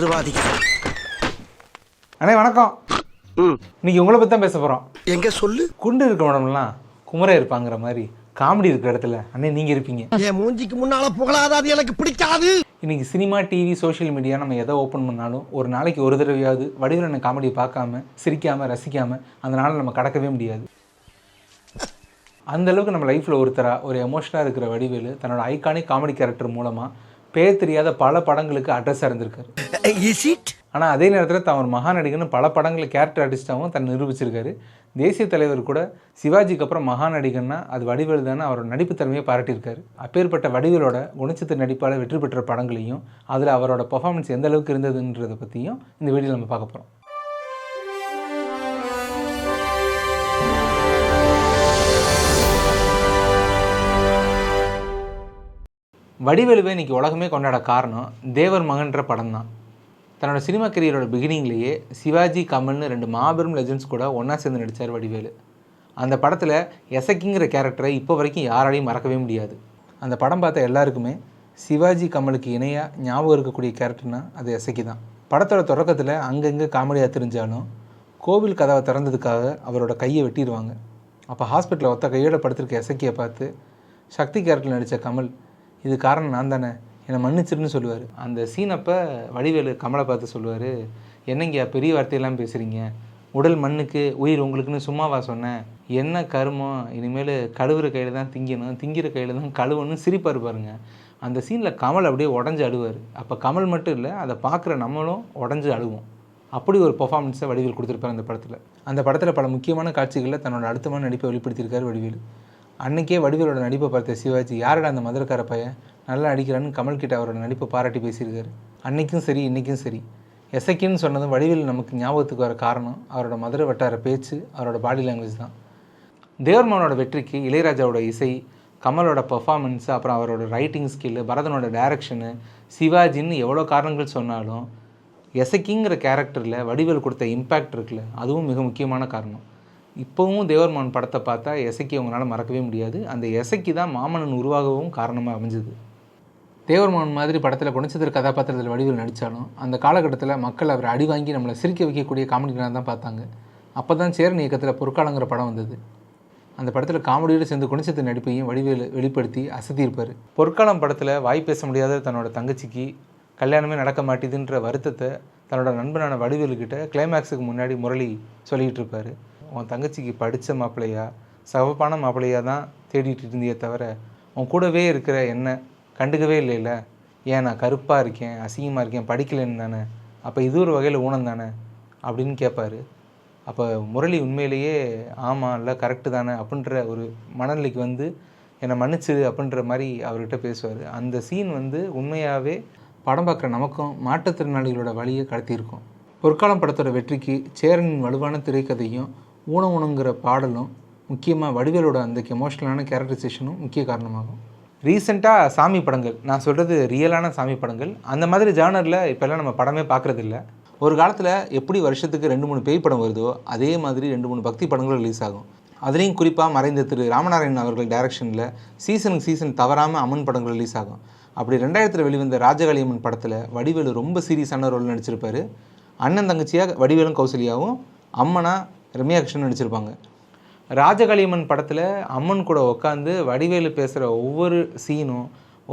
மறுவாதிகள் அண்ணே வணக்கம். ம். இன்னைக்கு உங்களை பற்றி தான் பேச போகிறோம் எங்க சொல்லு? குண்டு இருக்க மேடம்லாம் குமரே இருப்பாங்கிற மாதிரி காமெடி இருக்கிற இடத்துல அண்ணே நீங்கள் இருப்பீங்க. என் மூஞ்சிக்கு முன்னால புகழாத அது எனக்கு பிடிக்காது. இன்னைக்கு சினிமா டிவி சோஷியல் மீடியா நம்ம எதை ஓப்பன் பண்ணாலும் ஒரு நாளைக்கு ஒரு தடவையாவது வடிவில் காமெடியை பார்க்காம சிரிக்காம ரசிக்காம அந்த நாளை நம்ம கடக்கவே முடியாது. அந்த அளவுக்கு நம்ம லைஃப்பில் ஒருத்தரா ஒரு எமோஷனாக இருக்கிற வடிவேலு தன்னோட ஐகானிக் காமெடி கேரக்டர் மூலமாக பேர் தெரியாத பல படங்களுக்கு அட்ரஸாக இருந்திருக்காரு இட் ஆனால் அதே நேரத்தில் தான் ஒரு மகா நடிகர்னு பல படங்களில் கேரக்டர் ஆர்டிஸ்டாகவும் தன்னை நிரூபிச்சிருக்காரு. தேசிய தலைவர் கூட சிவாஜிக்கு அப்புறம் மகா நடிகர்னா அது வடிவேலு தானே அவரோட நடிப்பு திறமையை பாராட்டியிருக்காரு. அப்பேற்பட்ட வடிவேலோட குணச்சித்திர நடிப்பால் வெற்றி பெற்ற படங்களையும் அதில் அவரோட பெர்ஃபார்மன்ஸ் எந்த அளவுக்கு இருந்ததுன்றதை பற்றியும் இந்த வீடியோவில் நம்ம பார்க்க போகிறோம் வடிவேலுவே இன்றைக்கி உலகமே கொண்டாட காரணம் தேவர் மகன்ற படம் தான் தன்னோட சினிமா கரியரோட பிகினிங்லேயே சிவாஜி கமல்னு ரெண்டு மாபெரும் லெஜண்ட்ஸ் கூட ஒன்றா சேர்ந்து நடித்தார் வடிவேலு. அந்த படத்தில் எசக்கிங்கிற கேரக்டரை இப்போ வரைக்கும் யாராலையும் மறக்கவே முடியாது. அந்த படம் பார்த்த எல்லாருக்குமே சிவாஜி கமலுக்கு இணையாக ஞாபகம் இருக்கக்கூடிய கேரக்டர்னா அது எசக்கி தான் படத்தோட தொடக்கத்தில் அங்கங்கே காமெடியாக தெரிஞ்சாலும் கோவில் கதவை திறந்ததுக்காக அவரோட கையை வெட்டிடுவாங்க அப்போ ஹாஸ்பிட்டலில் ஒத்த கையோட படுத்திருக்க எசக்கியை பார்த்து சக்தி கேரக்டர் நடித்த கமல் இது காரணம் நான் தானே? என்னை மன்னிச்சிருன்னு சொல்லுவார். அந்த சீன் அப்போ வடிவேலு கமலை பார்த்து சொல்லுவார் என்னங்கய்யா பெரிய வார்த்தையெல்லாம் பேசுகிறீங்க உடல் மண்ணுக்கு உயிர் உங்களுக்குன்னு சும்மாவா சொன்னேன்? என்ன கருமம் இனிமேல் கழுவுற கையில் தான் திங்கணும். திங்கிற கையில் தான் கழுவணும்னு சிரிப்பார் பாருங்க. அந்த சீனில் கமல் அப்படியே உடஞ்சி அழுவார். அப்போ கமல் மட்டும் இல்லை அதை பார்க்குற நம்மளும் உடஞ்சி அழுவோம். அப்படி ஒரு பர்ஃபார்மன்ஸை வடிவேல் கொடுத்துருப்பார் அந்த படத்தில். அந்த படத்தில் பல முக்கியமான காட்சிகளில் தன்னோட அடுத்தமான நடிப்பை வெளிப்படுத்தியிருக்கார் வடிவேலு. அன்னைக்கே வடிவேலோட நடிப்பை பார்த்த சிவாஜி யாரடா அந்த மதுரக்கார பையன்? நல்லா நடிக்கிறான்னு கமல்கிட்ட அவரோட நடிப்பை பாராட்டி பேசியிருக்காரு. அன்னைக்கும் சரி இன்றைக்கும் சரி. எசக்கின்னு சொன்னதும் வடிவேல் நமக்கு ஞாபகத்துக்கு வர காரணம் அவரோட மதுரை வட்டார பேச்சு அவரோட பாடி லாங்குவேஜ் தான். தேவர்மானோட வெற்றிக்கு இளையராஜாவோட இசை கமலோட பெர்ஃபார்மன்ஸ் அப்புறம் அவரோட ரைட்டிங் ஸ்கில்லு பரதனோட டைரக்ஷனு சிவாஜின்னு எவ்வளோ காரணங்கள் சொன்னாலும் எசக்கிங்கிற கேரக்டரில் வடிவேல் கொடுத்த இம்பேக்ட் இருக்குல்ல அதுவும் மிக முக்கியமான காரணம். இப்போவும் தேவர்மான் படத்தை பார்த்தா எசக்கி அவங்களால மறக்கவே முடியாது. அந்த இசைக்கு தான் மாமன்னன் உருவாகவும் காரணமாக அமைஞ்சது. தேவர்மான் மாதிரி படத்தில் குணச்சித்திர கதாபாத்திரத்தில் வடிவில் நடித்தாலும் அந்த காலகட்டத்தில் மக்கள் அவரை அடி வாங்கி நம்மளை சிரிக்க வைக்கக்கூடிய காமெடிகளாக தான் பார்த்தாங்க. அப்போ தான் சேரன் இயக்கத்தில் பொற்காலங்கிற படம் வந்தது. அந்த படத்தில் காமெடியோடு சேர்ந்து குணச்சித்திர நடிப்பையும் வடிவேலு வெளிப்படுத்தி அசத்தியிருப்பார். பொற்காலம் படத்தில் வாய் பேச முடியாத தன்னோட தங்கச்சிக்கு கல்யாணமே நடக்க மாட்டேதுன்ற வருத்தத்தை தன்னோட நண்பனான வடிவேலுக்கிட்ட கிளைமேக்ஸுக்கு முன்னாடி முரளி சொல்லிகிட்டு இருப்பார். உன் தங்கச்சிக்கு படித்த மாப்பிள்ளையா? சவப்பான மாப்பிள்ளையாக தான் தேடிட்டு இருந்தியே தவிர உன் கூடவே இருக்கிற என்ன கண்டுக்கவே இல்லைல்ல? ஏன் நான் கருப்பாக இருக்கேன் அசிங்கமாக இருக்கேன் படிக்கலைன்னு தானே? அப்போ இது ஒரு வகையில் ஊனம் தானே? அப்படின்னு கேட்பாரு அப்போ முரளி உண்மையிலேயே ஆமாம் இல்லை கரெக்டு தானே அப்படின்ற ஒரு மனநிலைக்கு வந்து என்னை மன்னிச்சிடு அப்படின்ற மாதிரி அவர்கிட்ட பேசுவார். அந்த சீன் வந்து உண்மையாகவே படம் பார்க்குற நமக்கும் மாற்றுத்திறனாளிகளோட வழியை கடத்தியிருக்கும். பொற்காலம் படத்தோட வெற்றிக்கு சேரனின் வலுவான திரைக்கதையும் ஊனமுணுங்கிற பாடலும் முக்கியமாக வடிவேலோட அந்த எமோஷ்னலான கேரக்டரைசேஷனும் முக்கிய காரணமாகும். ரீசெண்டாக சாமி படங்கள் நான் சொல்கிறது ரியலான சாமி படங்கள் அந்த மாதிரி ஜானரில் இப்போல்லாம் நம்ம படமே பார்க்குறதில்ல ஒரு காலத்தில் எப்படி வருஷத்துக்கு ரெண்டு மூணு பேய் படம் வருதோ அதே மாதிரி ரெண்டு மூணு பக்தி படங்களும் ரிலீஸ் ஆகும். அதுலேயும் குறிப்பாக மறைந்த திரு ராமநாராயணன் அவர்கள் டைரக்ஷனில் சீசனுக்கு சீசன் தவறாமல் அம்மன் படங்கள் ரிலீஸ் ஆகும். அப்படி ரெண்டாயிரத்தில் வெளிவந்த ராஜகாளி அம்மன் படத்தில் வடிவேலு ரொம்ப சீரியஸான ரோல் நடிச்சிருப்பார். அண்ணன் தங்கச்சியாக வடிவேலும் கௌசல்யாவும் அம்மனா ரம்யா கிருஷ்ணன் நடிச்சிருப்பாங்க. ராஜகாளியம்மன் படத்தில் அம்மன் கூட உட்காந்து வடிவேலு பேசுகிற ஒவ்வொரு சீனும்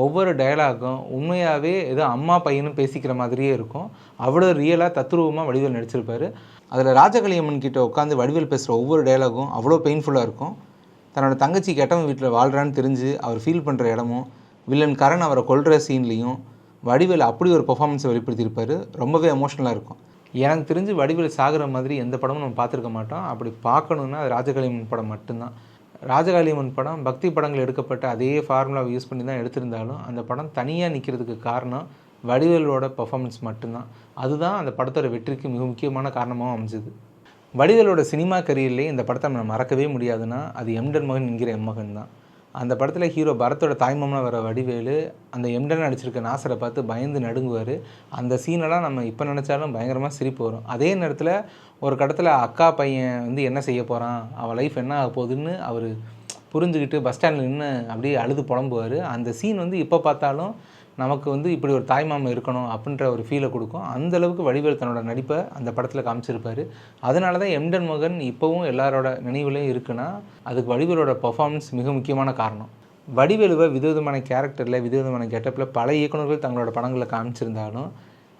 ஒவ்வொரு டயலாகும் உண்மையாகவே ஏதோ அம்மா பையனும் பேசிக்கிற மாதிரியே இருக்கும். அவ்வளோ ரியலாக தத்ரூபமாக வடிவேல் நடிச்சிருப்பார். அதில் ராஜகளியம்மன் கிட்ட உட்காந்து வடிவேல் பேசுகிற ஒவ்வொரு டயலாகும் அவ்வளோ பெயின்ஃபுல்லாக இருக்கும். தன்னோட தங்கச்சி கெட்டவன் வீட்டில் வாழ்கிறான்னு தெரிஞ்சு அவர் ஃபீல் பண்ணுற இடமும் வில்லன் கரண் அவரை கொள்கிற சீன்லேயும் வடிவேல் அப்படி ஒரு பெர்ஃபார்மன்ஸை வெளிப்படுத்தியிருப்பாரு. ரொம்பவே எமோஷனலாக இருக்கும். எனக்கு தெரிஞ்சு வடிவேல் சாகிற மாதிரி எந்த படமும் நம்ம பார்த்துருக்க மாட்டோம். அப்படி பார்க்கணுன்னா அது ராஜகாளியம்மன் படம் மட்டும்தான். ராஜகாளியம்மன் படம் பக்தி படங்கள் எடுக்கப்பட்ட அதே ஃபார்முலாவை யூஸ் பண்ணி தான் எடுத்திருந்தாலும் அந்த படம் தனியாக நிற்கிறதுக்கு காரணம் வடிவேலோட பர்ஃபாமன்ஸ் மட்டும்தான். அதுதான் அந்த படத்தோட வெற்றிக்கு மிக முக்கியமான காரணமாகவும் அமைஞ்சது. வடிவேலோட சினிமா கரியர்லேயே இந்த படத்தை நம்ம மறக்கவே முடியாதுன்னா அது எம்டன் மகன் என்கிற எம்மகன் தான் அந்த படத்தில் ஹீரோ பரத்தோட தாய்மாமனாக வர வடிவேலு அந்த எம்டன் நடிச்சிருக்க நாசரை பார்த்து பயந்து நடுங்குவார். அந்த சீனெல்லாம் நம்ம இப்போ நினச்சாலும் பயங்கரமாக சிரிப்பு வரும். அதே நேரத்தில் ஒரு கடத்தில் அக்கா பையன் வந்து என்ன செய்ய போகிறான் அவள் லைஃப் என்ன ஆக போகுதுன்னு அவர் புரிஞ்சுக்கிட்டு பஸ் ஸ்டாண்டில் நின்று அப்படியே அழுது புலம்புவார். அந்த சீன் வந்து இப்போ பார்த்தாலும் நமக்கு வந்து இப்படி ஒரு தாய்மாமன் இருக்கணும் அப்படின்ற ஒரு ஃபீலை கொடுக்கும். அந்த அளவுக்கு வடிவேல் தன்னோட நடிப்பை அந்த படத்தில் காமிச்சிருப்பார். அதனால தான் எம்டன் மகன் இப்போவும் எல்லாரோட நினைவுலையும் இருக்குன்னா அதுக்கு வடிவேலோட பர்ஃபார்மன்ஸ் மிக முக்கியமான காரணம். வடிவேலுவை விதவிதமான கேரக்டரில் விதவிதமான கெட்டப்பில் பல இயக்குனர்கள் தங்களோட படங்களில் காமிச்சிருந்தாலும்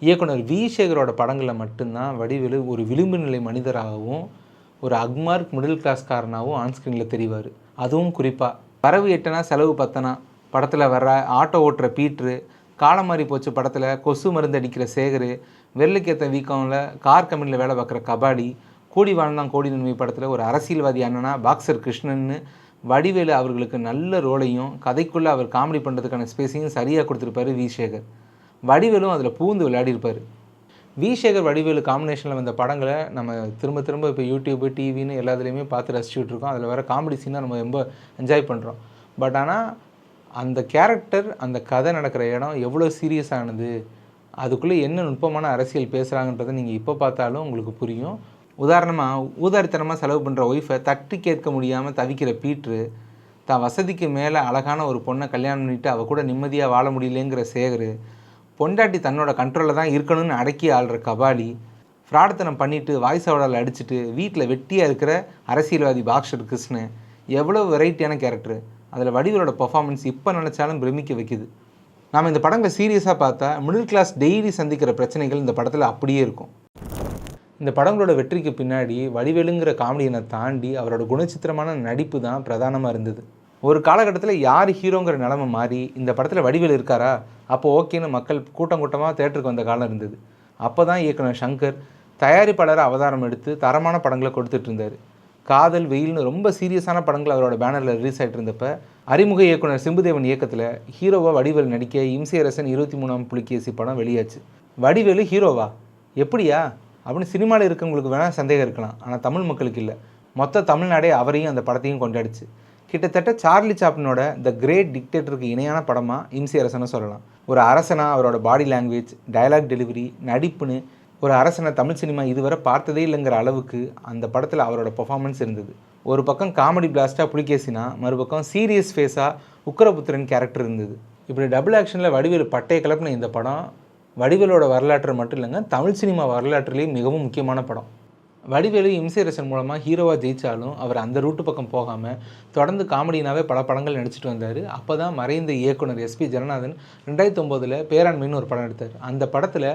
இயக்குனர் வி சேகரோட படங்களில் மட்டும்தான் வடிவேலு ஒரு விளிம்பு நிலை மனிதராகவும் ஒரு அக்மார்க் மிடில் கிளாஸ்காரனாகவும் ஆன்ஸ்க்ரீனில் தெரிவார். அதுவும் குறிப்பாக வரவு எட்டனா செலவு பத்தனா படத்தில் வர்ற ஆட்டோ ஓட்டுற பீட்ரு காலம் மாறி போச்சு படத்தில் கொசு மருந்து அடிக்கிற சேகர் வெள்ளைக்கேத்த வீக்கமில் கார் கம்பெனியில் வேலை பார்க்குற கபாடி கூடி வாழ்ந்தான் கோடி நன்மை படத்தில் ஒரு அரசியல்வாதி அண்ணனா பாக்ஸர் கிருஷ்ணன்னு வடிவேலு அவர்களுக்கு நல்ல ரோலையும் கதைக்குள்ளே அவர் காமெடி பண்ணுறதுக்கான ஸ்பேஸையும் சரியாக கொடுத்துருப்பாரு வி. சேகர். வடிவேலும் அதில் பூந்து விளையாடிருப்பார். வி. சேகர் வடிவேலு காம்பினேஷனில் வந்த படங்களை நம்ம திரும்ப திரும்ப இப்போ யூடியூப்பு டிவின்னு எல்லாத்துலேயுமே பார்த்து ரசிச்சுட்ருக்கோம் அதில் வர காமெடி சீனாக நம்ம ரொம்ப என்ஜாய் பண்ணுறோம் பட் ஆனால் அந்த கேரக்டர் அந்த கதை நடக்கிற இடம் எவ்வளோ சீரியஸானது அதுக்குள்ளே என்ன நுட்பமான அரசியல் பேசுகிறாங்கன்றதை நீங்கள் இப்போ பார்த்தாலும் உங்களுக்கு புரியும். உதாரணமாக ஊதாரித்தனமாக செலவு பண்ணுற ஒய்ஃபை தட்டி கேட்க முடியாமல் தவிக்கிற பீட்ரு தான் வசதிக்கு மேலே அழகான ஒரு பொண்ணை கல்யாணம் பண்ணிட்டு அவள் கூட நிம்மதியாக வாழ முடியலங்கிற சேகர் பொண்டாட்டி தன்னோட கண்ட்ரோலில் தான் இருக்கணும்னு அடக்கி ஆள்ற கபாலி ஃப்ராடத்தனம் பண்ணிவிட்டு வாய்ஸ் அவடால் அடிச்சுட்டு வீட்டில் வெட்டியாக இருக்கிற அரசியல்வாதி பாக்ஷர் கிருஷ்ணன் எவ்வளோ வெரைட்டியான கேரக்டர் அதில் வடிவலோட பர்ஃபார்மன்ஸ் இப்போ நினச்சாலும் பிரமிக்க வைக்குது. நாம் இந்த படங்களை சீரியஸாக பார்த்தா மிடில் கிளாஸ் டெய்லி சந்திக்கிற பிரச்சனைகள் இந்த படத்தில் அப்படியே இருக்கும். இந்த படங்களோட வெற்றிக்கு பின்னாடி வடிவேலுங்கிற காமெடியனை தாண்டி அவரோட குணச்சித்திரமான நடிப்பு தான் பிரதானமாக இருந்தது. ஒரு காலகட்டத்தில் யார் ஹீரோங்கிற நிலமை மாறி இந்த படத்தில் வடிவேல் இருக்காரா? அப்போ ஓகேன்னு மக்கள் கூட்டம் கூட்டமாக தேட்டருக்கு வந்த காலம் இருந்தது. அப்போ தான் இயக்குனர் சங்கர் தயாரிப்பாளர் அவதாரம் எடுத்து தரமான படங்களை கொடுத்துட்டு இருந்தார். காதல் வெயில்னு ரொம்ப சீரியஸான படங்கள் அவரோட பேனரில் ரிலீஸ் ஆகிட்டு இருந்தப்ப அறிமுக இயக்குனர் சிம்புதேவன் இயக்கத்தில் ஹீரோவா வடிவேல் நடிக்க இம்சியரசன் இருபத்தி மூணாம் புலிகேசி படம் வெளியாச்சு. வடிவேலு ஹீரோவா? எப்படியா? அப்படின்னு சினிமாவில் இருக்கவங்களுக்கு வேணால் சந்தேகம் இருக்கலாம். ஆனால் தமிழ் மக்களுக்கு இல்லை. மொத்த தமிழ்நாடே அவரையும் அந்த படத்தையும் கொண்டாடிச்சு. கிட்டத்தட்ட சார்லி சாப்ளினோட த கிரேட் டிக்டேட்டருக்கு இணையான படமாக இம்சையரசனை சொல்லலாம். ஒரு அரசனா அவரோட பாடி லாங்குவேஜ் டயலாக் டெலிவரி நடிப்புன்னு ஒரு அரசனை தமிழ் சினிமா இதுவரை பார்த்ததே இல்லைங்கிற அளவுக்கு அந்த படத்தில் அவரோட பர்ஃபாமன்ஸ் இருந்தது. ஒரு பக்கம் காமெடி பிளாஸ்ட்டாக புலிகேசினா மறுபக்கம் சீரியஸ் ஃபேஸாக உக்கரபுத்திரன் கேரக்டர் இருந்தது. இப்படி டபுள் ஆக்ஷனில் வடிவேல் பட்டையை கலப்பின இந்த படம் வடிவேலோட வரலாற்று மட்டும் இல்லைங்க தமிழ் சினிமா வரலாற்றுலேயும் மிகவும் முக்கியமான படம். வடிவேலு இம்சைரசன் மூலமாக ஹீரோவாக ஜெயித்தாலும் அவர் அந்த ரூட்டு பக்கம் போகாமல் தொடர்ந்து காமெடினாவே பல படங்கள் நடிச்சிட்டு வந்தார். அப்போ தான் மறைந்த இயக்குனர் எஸ்பி ஜனநாதன் ரெண்டாயிரத்தி ஒம்போதில் பேராண்மைன்னு ஒரு படம் எடுத்தார். அந்த படத்தில்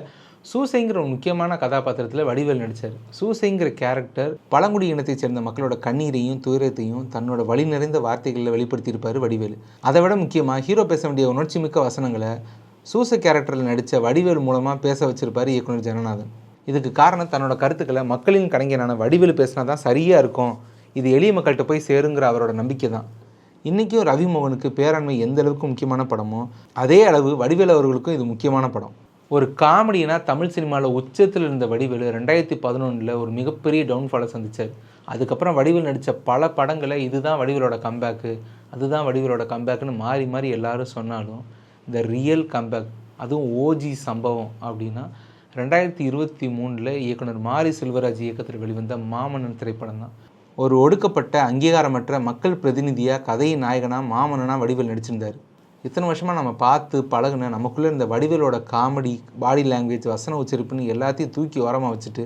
சூசைங்கிற ஒரு முக்கியமான கதாபாத்திரத்தில் வடிவேல் நடித்தார் சூசைங்கிற கேரக்டர் பழங்குடி இனத்தைச் சேர்ந்த மக்களோட கண்ணீரையும் துயரத்தையும் தன்னோட வழி நிறைந்த வார்த்தைகளில் வெளிப்படுத்தியிருப்பார் வடிவேலு. அதை விட முக்கியமாக ஹீரோ பேச வேண்டிய உணர்ச்சி மிக்க வசனங்களை சூசை கேரக்டரில் நடித்த வடிவேல் மூலமாக பேச வச்சிருப்பார் இயக்குனர் ஜனநாதன் இதுக்கு காரணம் தன்னோட கருத்துக்களை மக்களின் கலைஞரான வடிவில் பேசினா தான் சரியாக இருக்கும். இது எளிய மக்கள்கிட்ட போய் சேருங்கிற அவரோட நம்பிக்கை தான். இன்றைக்கும் ரவிமோகனுக்கு பேராண்மை எந்த அளவுக்கு முக்கியமான படமோ அதே அளவு வடிவேல் அவர்களுக்கும் இது முக்கியமான படம். ஒரு காமெடினா தமிழ் சினிமாவில் உச்சத்தில் இருந்த வடிவேலு ரெண்டாயிரத்தி பதினொன்றில் ஒரு மிகப்பெரிய டவுன்ஃபாலை சந்தித்தார் அதுக்கப்புறம் வடிவேல் நடித்த பல படங்களை இதுதான் வடிவேலோட கம்பேக்கு அதுதான் வடிவேலோட கம்பேக்குன்னு மாறி மாறி எல்லாரும் சொன்னாலும் இந்த ரியல் கம்பேக் அதுவும் ஓஜி சம்பவம் அப்படின்னா ரெண்டாயிரத்தி இருபத்தி மூணில் இயக்குனர் மாரி செல்வராஜ் இயக்கத்தில் வெளிவந்த மாமன்னன் திரைப்படம் தான். ஒரு ஒடுக்கப்பட்ட அங்கீகாரமற்ற மக்கள் பிரதிநிதியாக கதையின் நாயகனாக மாமன்னனாக வடிவேல் நடிச்சிருந்தார். இத்தனை வருஷமாக நம்ம பார்த்து பழகுன நமக்குள்ளே இருந்த வடிவேலோட காமெடி பாடி லாங்குவேஜ் வசன உச்சரிப்புன்னு எல்லாத்தையும் தூக்கி ஓரமாக வச்சுட்டு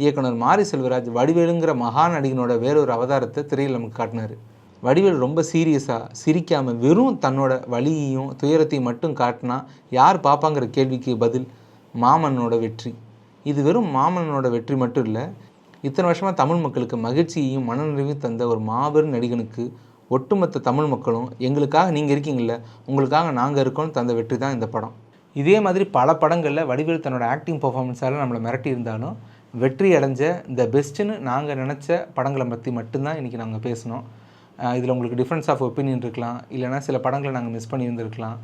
இயக்குனர் மாரி செல்வராஜ் வடிவேலுங்கிற மகா நடிகனோட வேறொரு அவதாரத்தை திரையில் நமக்கு காட்டினார். வடிவேல் ரொம்ப சீரியஸாக சிரிக்காமல் வெறும் தன்னோட வழியையும் துயரத்தையும் மட்டும் காட்டினா யார் பார்ப்பாங்கிற கேள்விக்கு பதில்? மாமன்னோட வெற்றி. இது வெறும் மாமன்னனோட வெற்றி மட்டும் இல்லை இத்தனை வருஷமாக தமிழ் மக்களுக்கு மகிழ்ச்சியையும் மனநிறைவையும் தந்த ஒரு மாபெரும் நடிகனுக்கு ஒட்டுமொத்த தமிழ் மக்களும் எங்களுக்காக நீங்கள் இருக்கீங்கள்ல உங்களுக்காக நாங்கள் இருக்கோம்னு தந்த வெற்றி தான் இந்த படம். இதே மாதிரி பல படங்களில் வடிவேல் தன்னோட ஆக்டிங் பர்ஃபார்மன்ஸால் நம்மளை மிரட்டி இருந்தாலும் வெற்றி அடைஞ்ச இந்த பெஸ்ட்டுன்னு நாங்கள் நினச்ச படங்களை பற்றி மட்டும்தான் இன்றைக்கி நாங்கள் பேசினோம் இதில் உங்களுக்கு டிஃப்ரென்ஸ் ஆஃப் ஒப்பீனியன் இருக்கலாம் இல்லைனா சில படங்களை நாங்கள் மிஸ் பண்ணியிருந்திருக்கலாம்.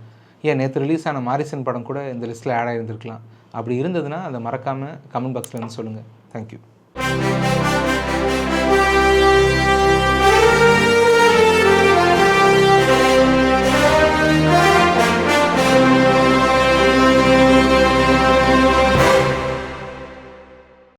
ஏன் நேற்று ரிலீஸ் ஆன மாரிசன் படம் கூட இந்த லிஸ்ட்டில் ஆட் ஆகியிருந்திருக்கலாம் அப்படி இருந்ததுன்னா அதை மறக்காமல் கமெண்ட் பாக்ஸில் வந்து சொல்லுங்கள் தேங்க்யூ